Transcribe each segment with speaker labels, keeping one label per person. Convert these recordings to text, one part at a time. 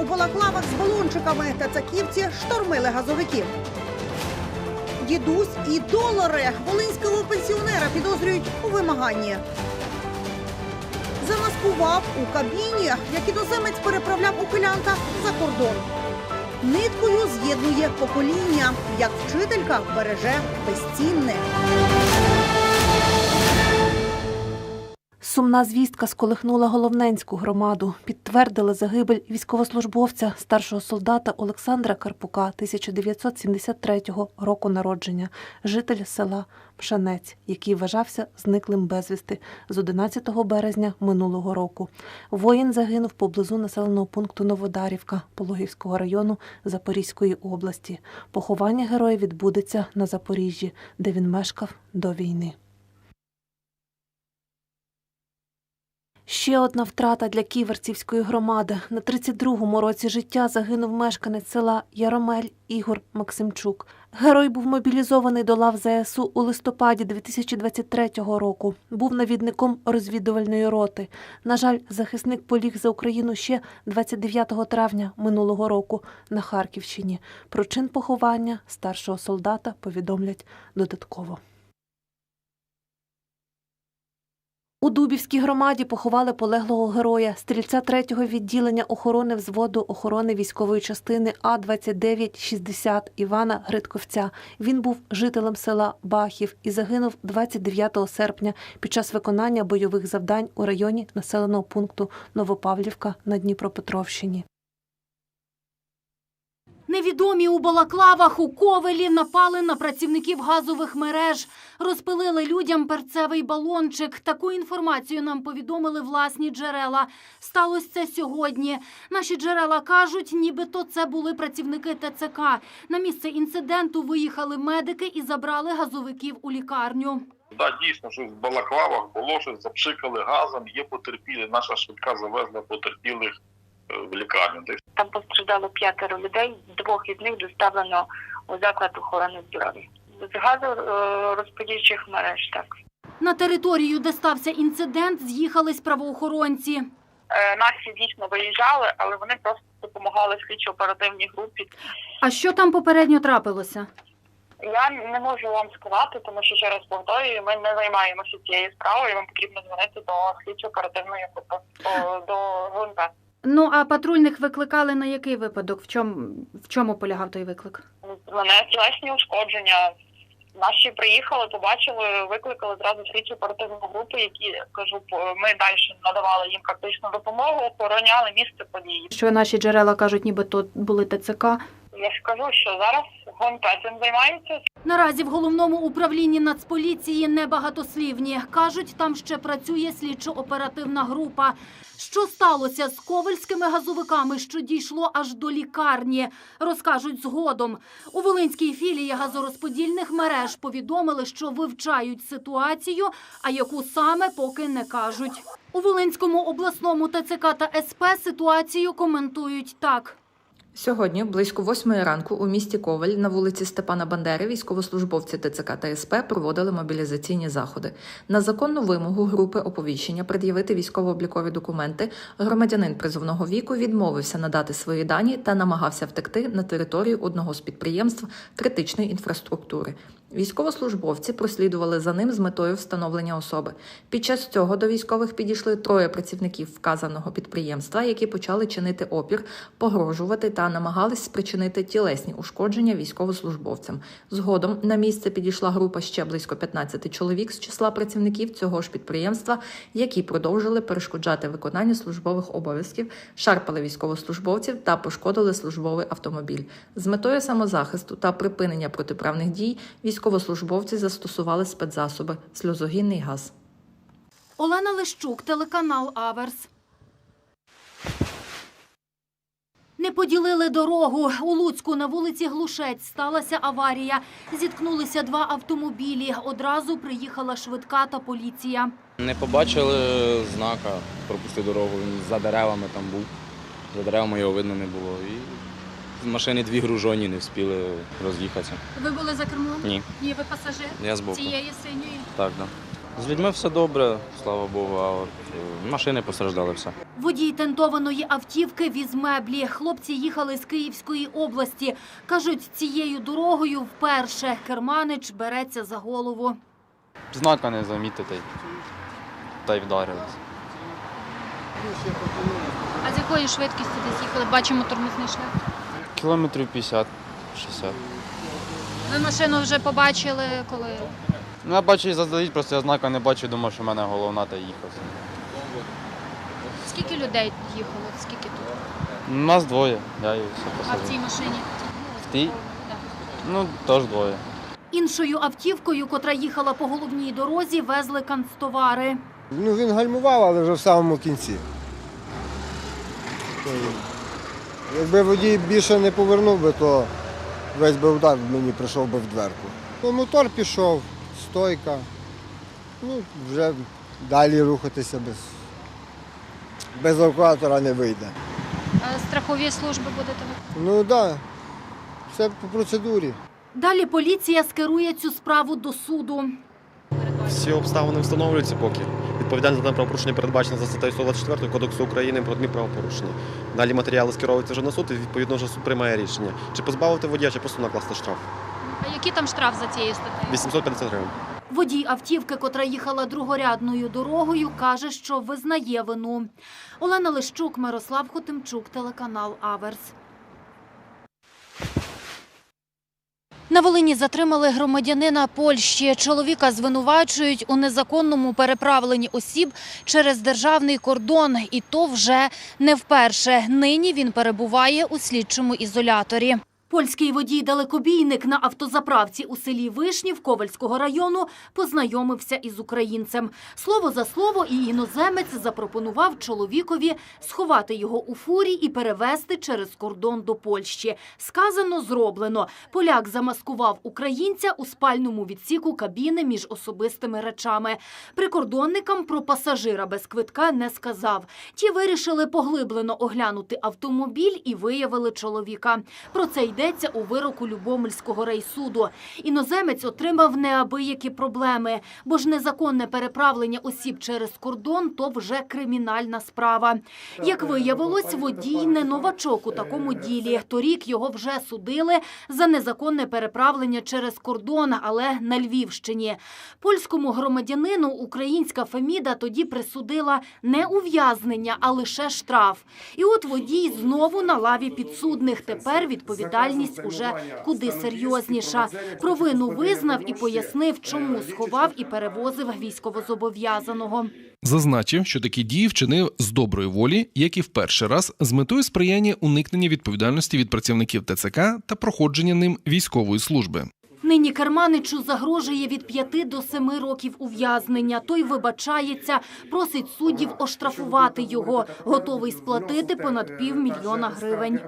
Speaker 1: У балаклавах з балончиками тацаківці штормили газовиків. Дідусь і долари волинського пенсіонера підозрюють у вимаганні. Замаскував у кабіні, як іноземець переправляв ухилянта за кордон. Ниткою з'єднує покоління, як вчителька береже безцінне.
Speaker 2: Сумна звістка сколихнула Головненську громаду. Підтвердили загибель військовослужбовця, старшого солдата Олександра Карпука, 1973 року народження, житель села Пшанець, який вважався зниклим безвісти з 11 березня минулого року. Воїн загинув поблизу населеного пункту Новодарівка Пологівського району Запорізької області. Поховання героя відбудеться на Запоріжжі, де він мешкав до війни. Ще одна втрата для ківерцівської громади. На 32-му році життя загинув мешканець села Яромель Ігор Максимчук. Герой був мобілізований до лав ЗСУ у листопаді 2023 року. Був навідником розвідувальної роти. На жаль, захисник поліг за Україну ще 29 травня минулого року на Харківщині. Про чин поховання старшого солдата повідомлять додатково. У Дубівській громаді поховали полеглого героя, стрільця третього відділення охорони взводу охорони військової частини А 2960 Івана Гридковця. Він був жителем села Бахів і загинув 29 серпня під час виконання бойових завдань у районі населеного пункту Новопавлівка на Дніпропетровщині.
Speaker 3: Невідомі у балаклавах у Ковелі напали на працівників газових мереж, розпилили людям перцевий балончик. Таку інформацію нам повідомили власні джерела. Сталося це сьогодні. Наші джерела кажуть, нібито це були працівники ТЦК. На місце інциденту виїхали медики і забрали газовиків у лікарню.
Speaker 4: Да, дійсно, щось в балаклавах було, щось запшикали газом, є потерпілі. Наша швидка завезла потерпілих в лікарню.
Speaker 5: Там постраждало п'ятеро людей, двох із них доставлено у заклад охорони здоров'я. З газорозподільчих мереж, так.
Speaker 3: На територію, де стався інцидент, з'їхались правоохоронці.
Speaker 5: Е, Наші дійсно виїжджали, але вони просто допомагали слідчо-оперативній групі.
Speaker 3: А що там попередньо трапилося?
Speaker 5: Я не можу вам сказати, тому що ще раз повторюю, ми не займаємося цією справою. Вам потрібно дзвонити до слідчо-оперативної групи до- до ГУНП.
Speaker 3: Ну а патрульних викликали на який випадок? В чому в чому полягав той виклик?
Speaker 5: Мене тілесні ушкодження. Наші приїхали, побачили, викликали зразу слідчі оперативну групу, які кажу, ми далі надавали їм практичну допомогу, охороняли місце події.
Speaker 3: Що наші джерела кажуть, ніби то були ТЦК.
Speaker 5: Я ж кажу, що зараз ГОНП цим займається.
Speaker 3: Наразі в головному управлінні Нацполіції небагатослівні. Кажуть, там ще працює слідчо-оперативна група. Що сталося з ковальськими газовиками, що дійшло аж до лікарні, розкажуть згодом. У Волинській філії газорозподільних мереж повідомили, що вивчають ситуацію, а яку саме поки не кажуть. У Волинському обласному ТЦК та СП ситуацію коментують так.
Speaker 6: Сьогодні, близько восьмої ранку, у місті Коваль на вулиці Степана Бандери військовослужбовці ТЦК та СП проводили мобілізаційні заходи. На законну вимогу групи оповіщення пред'явити військово-облікові документи громадянин призовного віку відмовився надати свої дані та намагався втекти на територію одного з підприємств критичної інфраструктури. Військовослужбовці прослідували за ним з метою встановлення особи. Під час цього до військових підійшли троє працівників вказаного підприємства, які почали чинити опір, погрожувати та намагались спричинити тілесні ушкодження військовослужбовцям. Згодом на місце підійшла група ще близько 15 чоловік з числа працівників цього ж підприємства, які продовжили перешкоджати виконанню службових обов'язків, шарпали військовослужбовців та пошкодили службовий автомобіль. З метою самозахисту та припинення протиправних дій військовослужбовці застосували спецзасоби сльозогінний газ.
Speaker 3: Олена Лищук, телеканал Аверс. Не поділили дорогу. У Луцьку на вулиці Глушець сталася аварія. Зіткнулися два автомобілі. Одразу приїхала швидка та поліція.
Speaker 7: Не побачили знака, пропустив дорогу. Він за деревами там був. За деревами його видно не було. І машини дві гружоні не встигли роз'їхатися.
Speaker 3: Ви були за кермом?
Speaker 7: Ні,
Speaker 3: Ні, ви пасажир
Speaker 7: я збоку.
Speaker 3: цієї синьої.
Speaker 7: Так, да. З людьми все добре, слава Богу, а от е, машини постраждали все.
Speaker 3: Водій тентованої автівки віз меблі. Хлопці їхали з Київської області. Кажуть, цією дорогою вперше керманич береться за голову.
Speaker 8: знака не замітити та й вдарились.
Speaker 9: А з якою швидкістю десь їхали? Бачимо тормозний шлях.
Speaker 8: Кілометрів 50-60.
Speaker 9: Ви машину вже побачили, коли
Speaker 8: Ну, я бачу і заздалегідь, просто я знака не бачу, думав, що в мене головна та їхав.
Speaker 9: скільки людей їхало? Скільки тут?
Speaker 8: Нас двоє, я і все
Speaker 9: А в
Speaker 8: посадив.
Speaker 9: цій машині?
Speaker 8: В тій?
Speaker 9: Да.
Speaker 8: Ну, теж двоє.
Speaker 3: Іншою автівкою, котра їхала по головній дорозі, везли канцтовари.
Speaker 10: Ну, він гальмував, але вже в самому кінці. То, Якби водій більше не повернув би, то весь би удар мені прийшов би в дверку. Ну, мотор пішов, стойка. Ну, вже далі рухатися без, без евакуатора не вийде.
Speaker 9: А страхові служби будете ви?
Speaker 10: Ну так, да, все по процедурі.
Speaker 3: Далі поліція скерує цю справу до суду.
Speaker 11: Всі обставини встановлюються поки. Відповідальність за правопорушення передбачена за статтею 124 Кодексу України про адмінправопорушення. Далі матеріали скеровуються вже на суд і відповідно вже суд приймає рішення. Чи позбавити водія, чи просто накласти штраф.
Speaker 9: А який там штраф за цією статтею?
Speaker 11: 850 гривень.
Speaker 3: Водій автівки, котра їхала другорядною дорогою, каже, що визнає вину. Олена Лищук, Мирослав Хотимчук, телеканал Аверс. На Волині затримали громадянина Польщі. Чоловіка звинувачують у незаконному переправленні осіб через державний кордон. І то вже не вперше. Нині він перебуває у слідчому ізоляторі. Польський водій-далекобійник на автозаправці у селі Вишнів Ковальського району познайомився із українцем. Слово за слово і іноземець запропонував чоловікові сховати його у фурі і перевезти через кордон до Польщі. Сказано, зроблено. Поляк замаскував українця у спальному відсіку кабіни між особистими речами. Прикордонникам про пасажира без квитка не сказав. Ті вирішили поглиблено оглянути автомобіль і виявили чоловіка. Про це йдеться у вироку Любомельського райсуду. Іноземець отримав неабиякі проблеми, бо ж незаконне переправлення осіб через кордон то вже кримінальна справа. Як виявилось, водій не новачок у такому ділі. Торік його вже судили за незаконне переправлення через кордон, але на Львівщині. Польському громадянину українська Феміда тоді присудила не ув'язнення, а лише штраф. І от водій знову на лаві підсудних. Тепер відповідальність уже куди серйозніша. Провину визнав і пояснив, чому сховав і перевозив військовозобов'язаного.
Speaker 12: Зазначив, що такі дії вчинив з доброї волі, як і в перший раз, з метою сприяння уникнення відповідальності від працівників ТЦК та проходження ним військової служби.
Speaker 3: Нині Керманичу загрожує від 5 до 7 років ув'язнення. Той вибачається, просить суддів оштрафувати його. Готовий сплатити понад півмільйона гривень.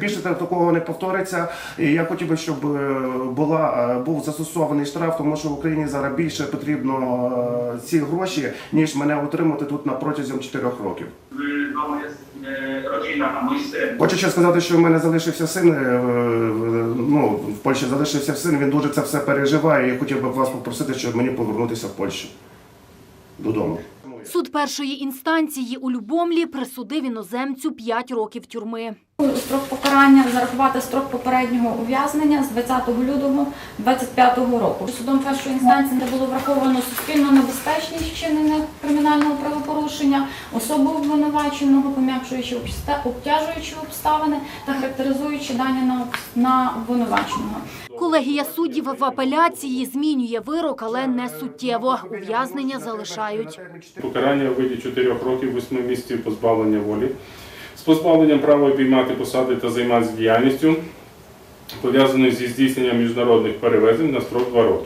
Speaker 13: Більше так- такого не повториться. І я хотів би, щоб е, була е, був застосований штраф, тому що в Україні зараз більше потрібно е, ці гроші, ніж мене отримати тут на протязі 4 років.
Speaker 11: Rodzina, a mój.
Speaker 13: Хочу ще сказати, що в мене залишився син. Ну в Польщі залишився син. Він дуже це все переживає. Я хотів би вас попросити, щоб мені повернутися в Польщу додому.
Speaker 3: Суд першої інстанції у Любомлі присудив іноземцю 5 років тюрми.
Speaker 14: Строк покарання зарахувати строк попереднього ув'язнення з 20 лютого 2025 року. Судом першої інстанції не було враховано суспільно небезпечність вчинення кримінального правопорушення, особу обвинуваченого, пом'якшуючи обста- обтяжуючі обставини та характеризуючи дані на, на обвинуваченого.
Speaker 3: Колегія суддів в апеляції змінює вирок, але не суттєво. Ув'язнення залишають.
Speaker 13: Покарання у виді 4 років 8 місяців позбавлення волі з позбавленням права обіймати посади та займатися діяльністю, пов'язаною зі здійсненням міжнародних перевезень на строк 2 роки.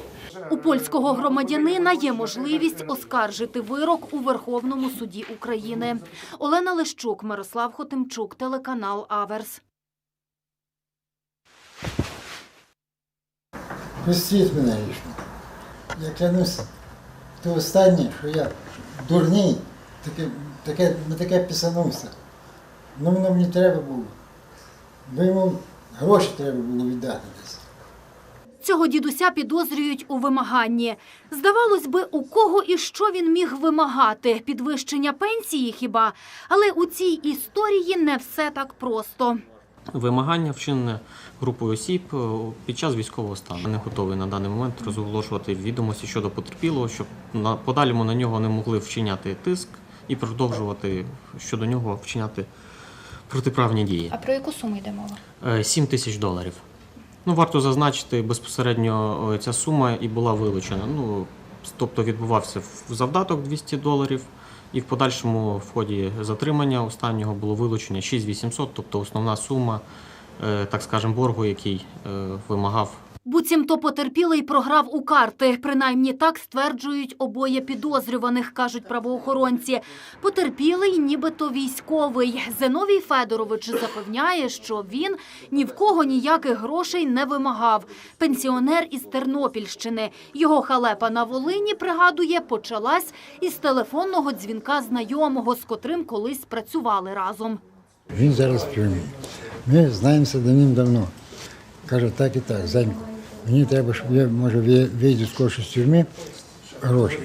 Speaker 3: У польського громадянина є можливість оскаржити вирок у Верховному суді України. Олена Лещук, Мирослав Хотимчук, телеканал Аверс.
Speaker 10: Простіть мене грішно. Я клянуся, то останнє, що я дурний, таке, таке, на таке писанувся. Ну воно мені треба було. Бо йому гроші треба було віддати десь.
Speaker 3: Цього дідуся підозрюють у вимаганні. Здавалось би, у кого і що він міг вимагати? Підвищення пенсії хіба? Але у цій історії не все так просто.
Speaker 15: Вимагання вчинене групою осіб е, під час військового стану. Не готовий на даний момент розголошувати відомості щодо потерпілого, щоб на подальшому на нього не могли вчиняти тиск і продовжувати щодо нього вчиняти протиправні дії.
Speaker 9: А про яку суму йде мова?
Speaker 15: Е, 7 тисяч доларів. Ну, варто зазначити, безпосередньо е, ця сума і була вилучена. Ну, тобто відбувався в- завдаток 200 доларів, і в подальшому в ході затримання останнього було вилучення 6800, тобто основна сума, е, так скажемо, боргу, який е, вимагав
Speaker 3: Буцімто потерпілий програв у карти. Принаймні так стверджують обоє підозрюваних, кажуть правоохоронці. Потерпілий нібито військовий. Зиновій Федорович запевняє, що він ні в кого ніяких грошей не вимагав. Пенсіонер із Тернопільщини. Його халепа на Волині, пригадує, почалась із телефонного дзвінка знайомого, з котрим колись працювали разом.
Speaker 16: Він зараз в тюрмі. Ми знаємося давним-давно. Каже, так і так, Зенько, мені треба, щоб я, може, ви- вийду скорше з тюрми, гроші.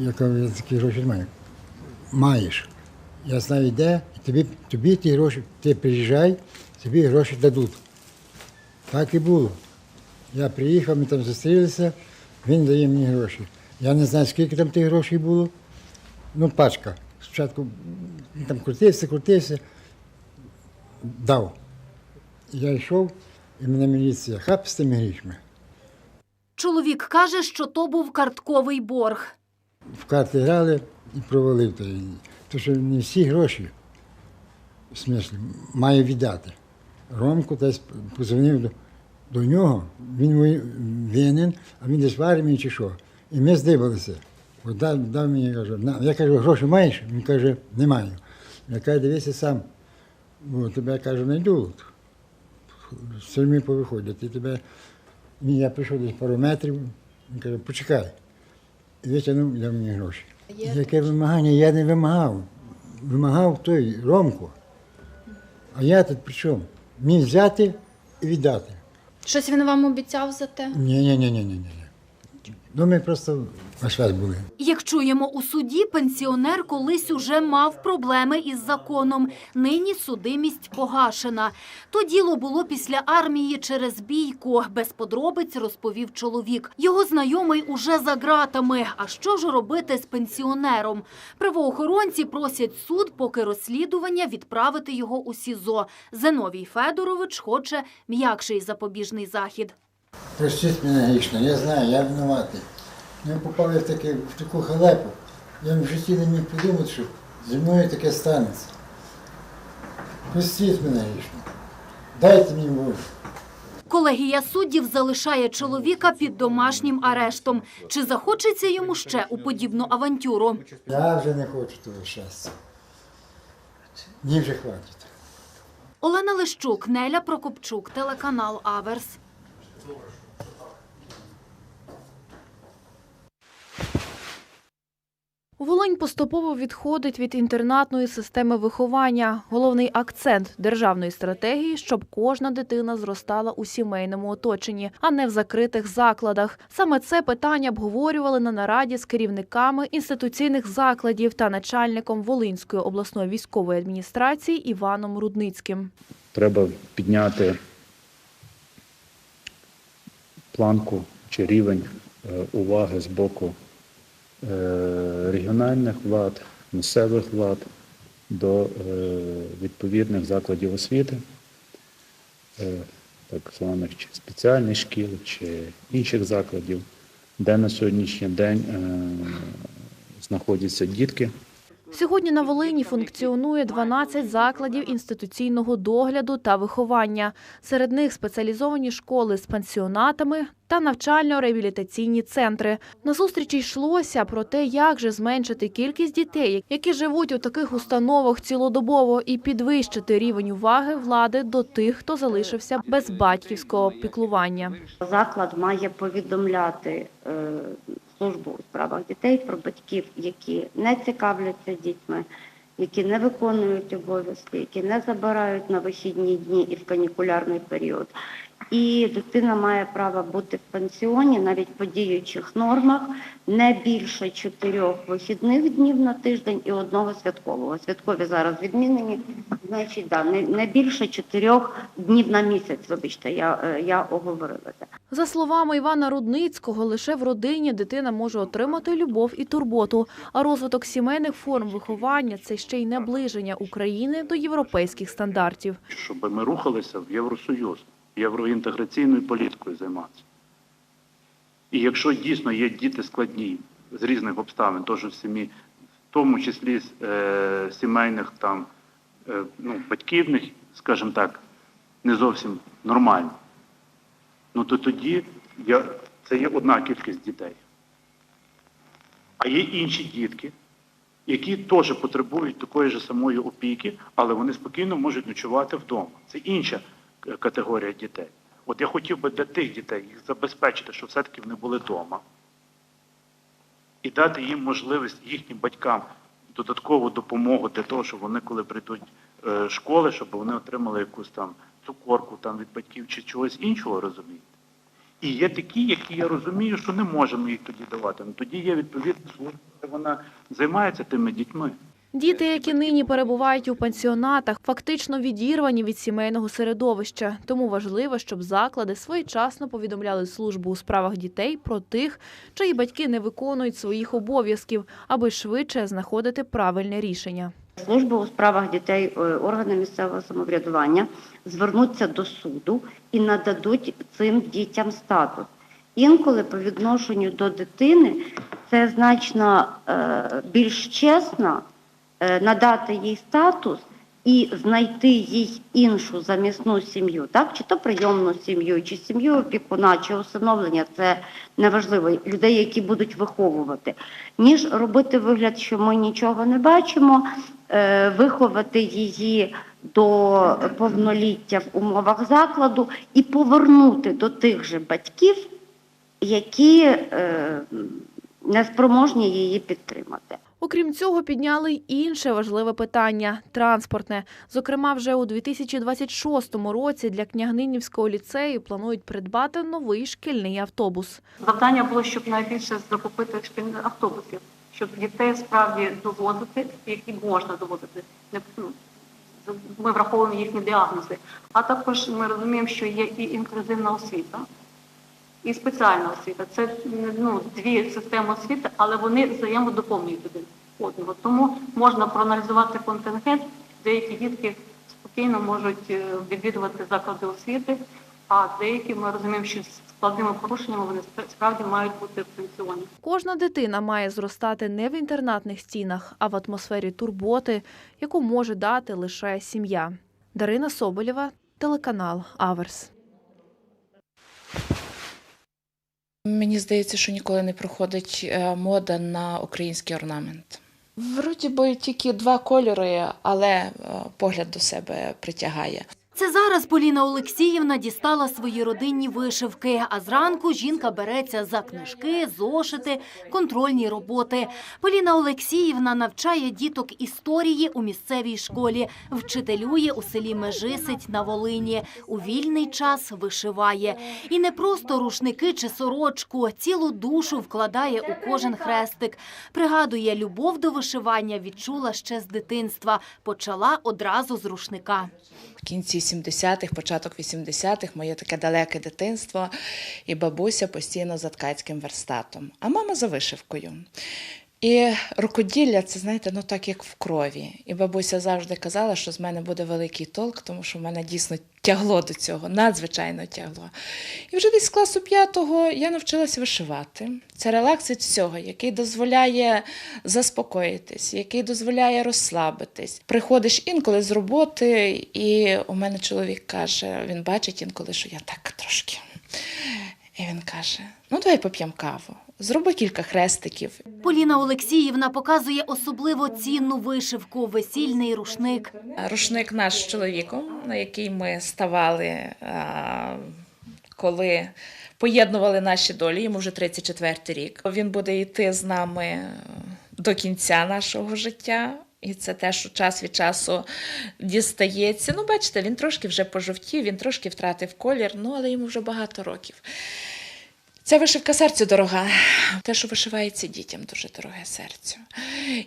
Speaker 16: Я кажу, я такі гроші не маю. Маєш. Я знаю, де, і тобі, тобі ті гроші, ти приїжджай, тобі гроші дадуть. Так і було. Я приїхав, ми там зустрілися, він дає мені гроші. Я не знаю, скільки там тих грошей було. Ну, пачка. Спочатку там крутився, крутився, дав. Я йшов, і мене міліція хап з тими грішми.
Speaker 3: Чоловік каже, що то був картковий борг.
Speaker 16: В карти грали і провалив то. То, що не всі гроші, в смислі, має віддати. Ромко десь позвонив до, до нього, він винен, а він десь в армії чи що. І ми здивилися. От дав, дав мені, каже, на. я кажу, гроші маєш? Він каже, не маю. Я кажу, дивися сам. Бо тебе кажу, знайду. З тюрми повиходять. І тебе. Ні, я прийшов десь пару метрів, він каже, почекай. І витягнув для дав мені гроші. Яке вимагання? Я не вимагав. Вимагав той Ромко. А я тут при чому? Міг взяти і віддати.
Speaker 9: Щось він вам обіцяв за те?
Speaker 16: Ні, ні, ні, ні, ні. Ну, ми просто на связь були.
Speaker 3: Як чуємо у суді, пенсіонер колись уже мав проблеми із законом. Нині судимість погашена. То діло було після армії через бійку. Без подробиць розповів чоловік. Його знайомий уже за ґратами. А що ж робити з пенсіонером? Правоохоронці просять суд, поки розслідування відправити його у СІЗО. Зиновій Федорович хоче м'якший запобіжний захід.
Speaker 16: Простіть мене грішно, я знаю, я винуватий. Я попав я в, таке, в таку халепу. Я в житті не міг подумати, що зі мною таке станеться. Простіть мене грішно. Дайте мені волю.
Speaker 3: Колегія суддів залишає чоловіка під домашнім арештом. Чи захочеться йому ще у подібну авантюру?
Speaker 16: Я вже не хочу того щастя. Мені вже хватить.
Speaker 3: Олена Лищук, Неля Прокопчук, телеканал Аверс.
Speaker 17: Волинь поступово відходить від інтернатної системи виховання. Головний акцент державної стратегії, щоб кожна дитина зростала у сімейному оточенні, а не в закритих закладах. Саме це питання обговорювали на нараді з керівниками інституційних закладів та начальником Волинської обласної військової адміністрації Іваном Рудницьким.
Speaker 18: треба підняти планку чи рівень е, уваги з боку е, регіональних влад, місцевих влад до е, відповідних закладів освіти, так званих чи спеціальних шкіл, чи інших закладів, де на сьогоднішній день знаходяться дітки.
Speaker 17: Сьогодні на Волині функціонує 12 закладів інституційного догляду та виховання. Серед них спеціалізовані школи з пансіонатами та навчально-реабілітаційні центри. На зустрічі йшлося про те, як же зменшити кількість дітей, які живуть у таких установах цілодобово, і підвищити рівень уваги влади до тих, хто залишився без батьківського піклування.
Speaker 19: Заклад має повідомляти е, службу у справах дітей про батьків, які не цікавляться дітьми, які не виконують обов'язки, які не забирають на вихідні дні і в канікулярний період. І дитина має право бути в пансіоні навіть по діючих нормах не більше чотирьох вихідних днів на тиждень і одного святкового. Святкові зараз відмінені, значить, да, не, не більше чотирьох днів на місяць. Вибачте, я, е, я оговорилася.
Speaker 17: За словами Івана Рудницького, лише в родині дитина може отримати любов і турботу. А розвиток сімейних форм виховання це ще й наближення України до європейських стандартів.
Speaker 18: щоб ми рухалися в Євросоюз, євроінтеграційною політикою займатися. І якщо дійсно є діти складні з різних обставин, теж в сім'ї, в тому числі з е, сімейних там е, ну, батьківних, скажімо так, не зовсім нормально, ну то тоді я, це є одна кількість дітей. А є інші дітки, які теж потребують такої ж самої опіки, але вони спокійно можуть ночувати вдома. Це інша категорія дітей. От я хотів би для тих дітей їх забезпечити, щоб все-таки вони були вдома. І дати їм можливість їхнім батькам додаткову допомогу для того, щоб вони, коли прийдуть е, школи, щоб вони отримали якусь там цукорку там, від батьків чи чогось іншого, розумієте? І є такі, які я розумію, що не можемо їх тоді давати. Ну тоді є відповідна служба, де вона займається тими дітьми.
Speaker 17: Діти, які нині перебувають у пансіонатах, фактично відірвані від сімейного середовища. Тому важливо, щоб заклади своєчасно повідомляли службу у справах дітей про тих, чиї батьки не виконують своїх обов'язків, аби швидше знаходити правильне рішення.
Speaker 19: Служба у справах дітей, е, органи місцевого самоврядування звернуться до суду і нададуть цим дітям статус. Інколи по відношенню до дитини це значно е, більш чесно надати їй статус і знайти їй іншу замісну сім'ю, так чи то прийомну сім'ю, чи сім'ю опікуна, чи усиновлення, це неважливо, людей, які будуть виховувати, ніж робити вигляд, що ми нічого не бачимо, е, виховати її до повноліття в умовах закладу і повернути до тих же батьків, які е, неспроможні її підтримати.
Speaker 17: Окрім цього, підняли й інше важливе питання транспортне. Зокрема, вже у 2026 році для княгининівського ліцею планують придбати новий шкільний автобус.
Speaker 20: Завдання було, щоб найбільше закупити шкільних автобусів, щоб дітей справді довозити, які можна довозити. Не ну, ми враховуємо їхні діагнози. А також ми розуміємо, що є і інклюзивна освіта, і спеціальна освіта. Це ну, дві системи освіти, але вони взаємодоповнюють один одного. Тому можна проаналізувати контингент. Деякі дітки спокійно можуть е, відвідувати заклади освіти, а деякі ми розуміємо, що складними порушеннями вони справді мають бути в пенсіоні.
Speaker 17: Кожна дитина має зростати не в інтернатних стінах, а в атмосфері турботи, яку може дати лише сім'я. Дарина Соболєва, телеканал Аверс.
Speaker 21: Мені здається, що ніколи не проходить е, мода на український орнамент. Вроді би тільки два кольори, але е, погляд до себе притягає.
Speaker 3: Це зараз Поліна Олексіївна дістала свої родинні вишивки, а зранку жінка береться за книжки, зошити, контрольні роботи. Поліна Олексіївна навчає діток історії у місцевій школі, вчителює у селі Межисить на Волині. У вільний час вишиває. І не просто рушники чи сорочку, цілу душу вкладає у кожен хрестик. Пригадує, любов до вишивання відчула ще з дитинства. Почала одразу з рушника.
Speaker 21: В кінці 70-х, початок 80-х моє таке далеке дитинство, і бабуся постійно за ткацьким верстатом, а мама за вишивкою. І рукоділля це, знаєте, ну так як в крові. І бабуся завжди казала, що з мене буде великий толк, тому що в мене дійсно тягло до цього, надзвичайно тягло. І вже десь з класу п'ятого я навчилася вишивати. Це релакс від всього, який дозволяє заспокоїтись, який дозволяє розслабитись. Приходиш інколи з роботи, і у мене чоловік каже: він бачить інколи, що я так трошки. І він каже: ну давай поп'ємо каву. Зроби кілька хрестиків.
Speaker 3: Поліна Олексіївна показує особливо цінну вишивку, весільний рушник.
Speaker 21: Рушник наш з чоловіком, на який ми ставали, коли поєднували наші долі. Йому вже 34 рік. Він буде йти з нами до кінця нашого життя. І це те, що час від часу дістається. Ну, бачите, він трошки вже пожовтів, він трошки втратив колір, ну але йому вже багато років. Ця вишивка серцю дорога. Те, що вишивається дітям, дуже дороге серцю.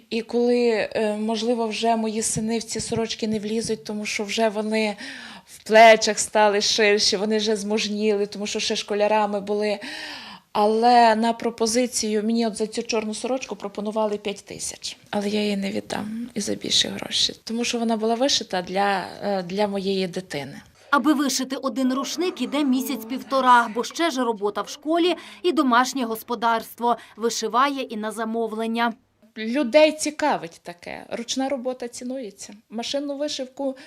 Speaker 21: І коли, е, можливо, вже мої сини в ці сорочки не влізуть, тому що вже вони в плечах стали ширші, вони вже зможніли, тому що ще школярами були. Але на пропозицію мені от за цю чорну сорочку пропонували 5 тисяч. Але я її не віддам і за більші гроші, тому що вона була вишита для, е, для моєї дитини.
Speaker 3: Аби вишити один рушник, іде місяць-півтора, бо ще ж робота в школі і домашнє господарство. Вишиває і на замовлення.
Speaker 21: Людей цікавить таке. Ручна робота цінується. Машинну вишивку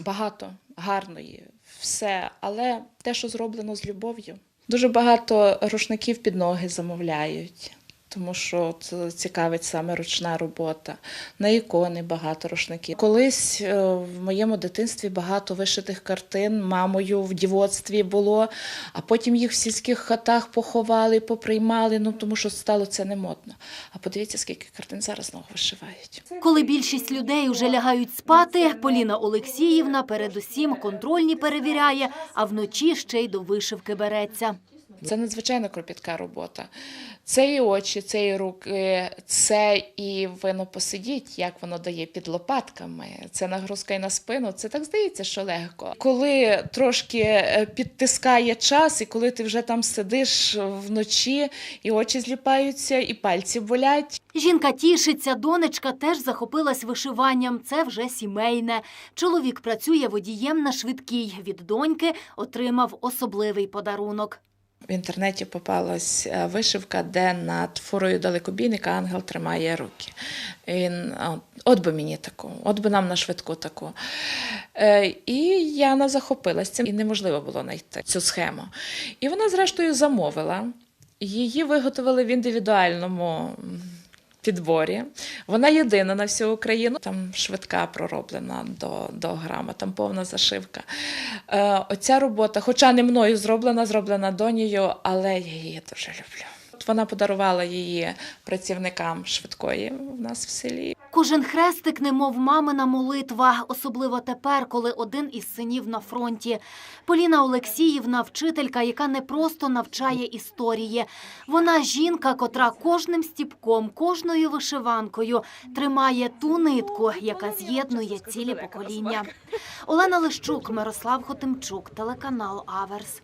Speaker 21: багато, гарної, все. Але те, що зроблено з любов'ю. Дуже багато рушників під ноги замовляють, тому що це цікавить саме ручна робота. На ікони багато рушників. Колись е, в моєму дитинстві багато вишитих картин мамою в дівоцтві було, а потім їх в сільських хатах поховали, поприймали, ну тому що стало це не модно. А подивіться, скільки картин зараз знову вишивають.
Speaker 3: Коли більшість людей вже лягають спати, Поліна Олексіївна передусім контрольні перевіряє, а вночі ще й до вишивки береться.
Speaker 21: Це надзвичайно кропітка робота. Це і очі, це і руки, це і вино посидіть, як воно дає під лопатками. Це нагрузка і на спину. Це так здається, що легко. Коли трошки е, підтискає час, і коли ти вже там сидиш вночі, і очі зліпаються, і пальці болять.
Speaker 3: Жінка тішиться, донечка теж захопилась вишиванням. Це вже сімейне. Чоловік працює водієм на швидкій. Від доньки отримав особливий подарунок.
Speaker 21: В інтернеті попалась е, вишивка, де над фурою далекобійника ангел тримає руки. Він, от, би мені таку, от би нам на швидку таку. І і не захопилась цим, і неможливо було знайти цю схему. І вона, зрештою, замовила. Її виготовили в індивідуальному підборі. Вона єдина на всю Україну. Там швидка пророблена до, до грама, там повна зашивка. Е, оця робота, хоча не мною зроблена, зроблена донію, але я її дуже люблю. Вона подарувала її працівникам швидкої в нас в селі.
Speaker 3: Кожен хрестик, немов мамина молитва, особливо тепер, коли один із синів на фронті. Поліна Олексіївна, вчителька, яка не просто навчає історії. Вона жінка, котра кожним стіпком, кожною вишиванкою тримає ту нитку, яка з'єднує цілі покоління. Олена Лищук, Мирослав Хотимчук, телеканал Аверс.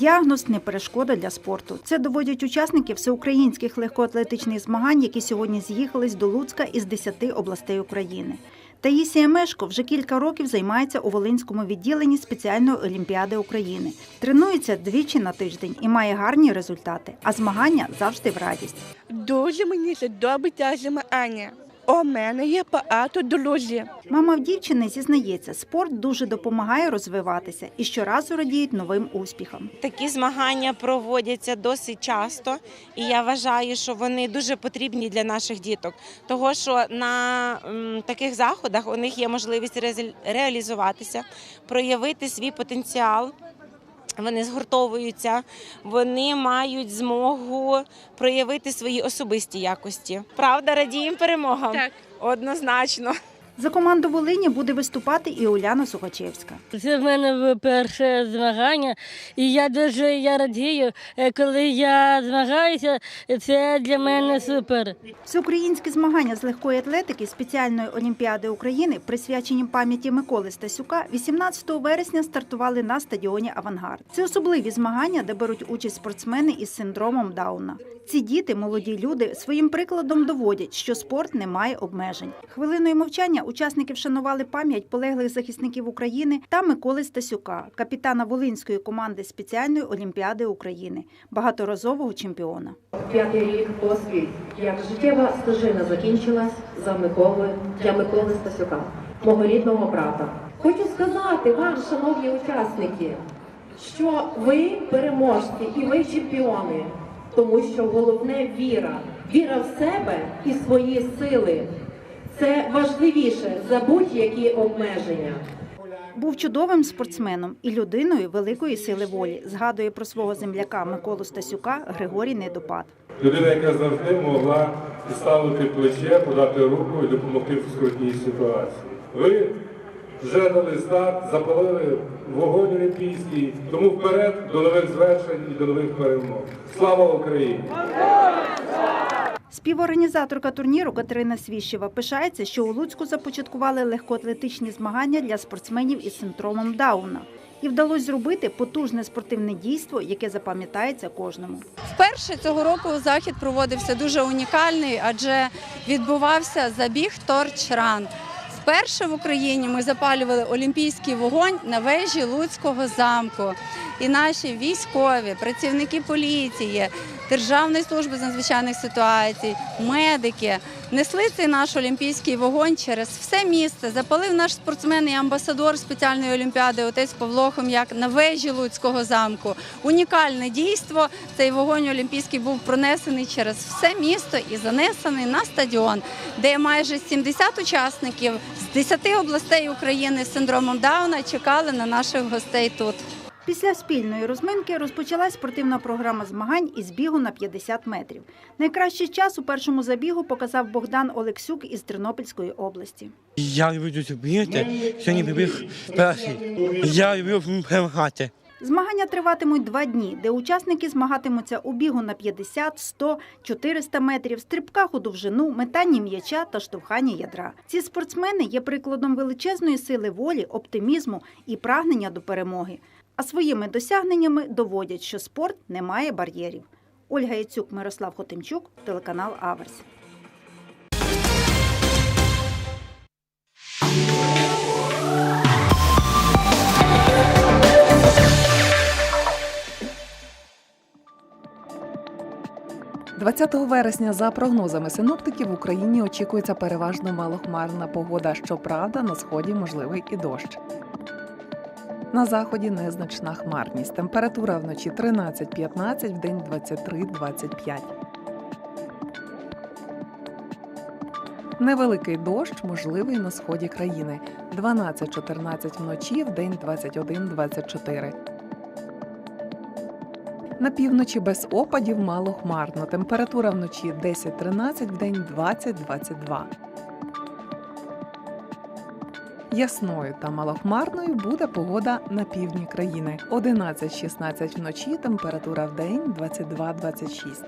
Speaker 22: Діагноз не перешкода для спорту. Це доводять учасники всеукраїнських легкоатлетичних змагань, які сьогодні з'їхались до Луцька із 10 областей України. Таїсія Мешко вже кілька років займається у Волинському відділенні спеціальної олімпіади України. Тренується двічі на тиждень і має гарні результати. А змагання завжди в радість.
Speaker 23: Дуже мені подобається змагання. У мене є багато друзів.
Speaker 22: Мама в дівчини зізнається, спорт дуже допомагає розвиватися і щоразу радіють новим успіхам.
Speaker 24: Такі змагання проводяться досить часто, і я вважаю, що вони дуже потрібні для наших діток. Того, що на таких заходах у них є можливість реалізуватися, проявити свій потенціал. Вони згуртовуються, вони мають змогу проявити свої особисті якості. Правда, радіємо перемогам.
Speaker 23: Так.
Speaker 24: Однозначно.
Speaker 22: За команду Волині буде виступати і Уляна Сухачевська.
Speaker 25: Це в мене перше змагання, і я дуже я радію, е, коли я змагаюся. Це для мене супер.
Speaker 22: Всеукраїнські змагання з легкої атлетики спеціальної олімпіади України, присвячені пам'яті Миколи Стасюка, 18 вересня стартували на стадіоні Авангард. Це особливі змагання, де беруть участь спортсмени із синдромом Дауна. Ці діти, молоді люди, своїм прикладом доводять, що спорт не має обмежень. Хвилиною мовчання учасники вшанували пам'ять полеглих захисників України та Миколи Стасюка, капітана волинської команди спеціальної олімпіади України, багаторазового чемпіона.
Speaker 26: П'ятий рік поспіль, як життєва стежина закінчилась за Миколи для Миколи Стасюка, мого рідного брата. Хочу сказати вам, шановні учасники, що ви переможці і ви чемпіони, тому що головне віра, віра в себе і свої сили. Це важливіше за будь-які обмеження.
Speaker 22: Був чудовим спортсменом і людиною великої сили волі. Згадує про свого земляка Миколу Стасюка Григорій Недопад.
Speaker 27: Людина, яка завжди могла підставити плече, подати руку і допомогти в скрутній ситуації. Ви вже дали старт, запалили вогонь олімпійський, тому вперед до нових звершень і до нових перемог. Слава Україні!
Speaker 22: Співорганізаторка турніру Катерина Свіщева пишається, що у Луцьку започаткували легкоатлетичні змагання для спортсменів із синдромом Дауна. І вдалося зробити потужне спортивне дійство, яке запам'ятається кожному.
Speaker 28: Вперше цього року захід проводився дуже унікальний, адже відбувався забіг торч-ран. Вперше в Україні ми запалювали олімпійський вогонь на вежі Луцького замку. І наші військові, працівники поліції, Державної служби з надзвичайних ситуацій, медики несли цей наш олімпійський вогонь через все місто. Запалив наш спортсмен і амбасадор спеціальної олімпіади отець Павло Хом'як на вежі Луцького замку. Унікальне дійство. Цей вогонь олімпійський був пронесений через все місто і занесений на стадіон, де майже 70 учасників з 10 областей України з синдромом Дауна чекали на наших гостей тут.
Speaker 22: Після спільної розминки розпочалась спортивна програма змагань із бігу на 50 метрів. Найкращий час у першому забігу показав Богдан Олексюк із Тернопільської області.
Speaker 29: Я люблю бігати, сьогодні прибіг перший. Я люблю перемагати.
Speaker 22: Змагання триватимуть два дні, де учасники змагатимуться у бігу на 50, 100, 400 метрів, стрибках у довжину, метанні м'яча та штовханні ядра. Ці спортсмени є прикладом величезної сили волі, оптимізму і прагнення до перемоги. А своїми досягненнями доводять, що спорт не має бар'єрів. Ольга Яцюк, Мирослав Хотимчук, телеканал Аверс.
Speaker 30: – 20 вересня, за прогнозами синоптиків, в Україні очікується переважно малохмарна погода. Щоправда, на сході можливий і дощ. На заході незначна хмарність. Температура вночі 13-15, вдень 23-25. Невеликий дощ можливий на сході країни. 12-14 вночі, вдень 21-24. На півночі без опадів мало хмарно. Температура вночі 10-13, вдень 20-22. Ясною та малохмарною буде погода на півдні країни. 11-16 вночі, температура в день 22-26.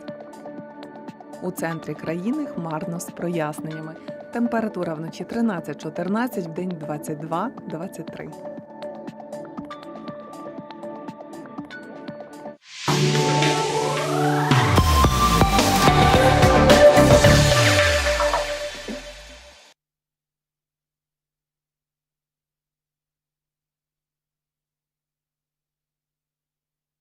Speaker 30: У центрі країни хмарно з проясненнями. Температура вночі 13-14, вдень 22-23.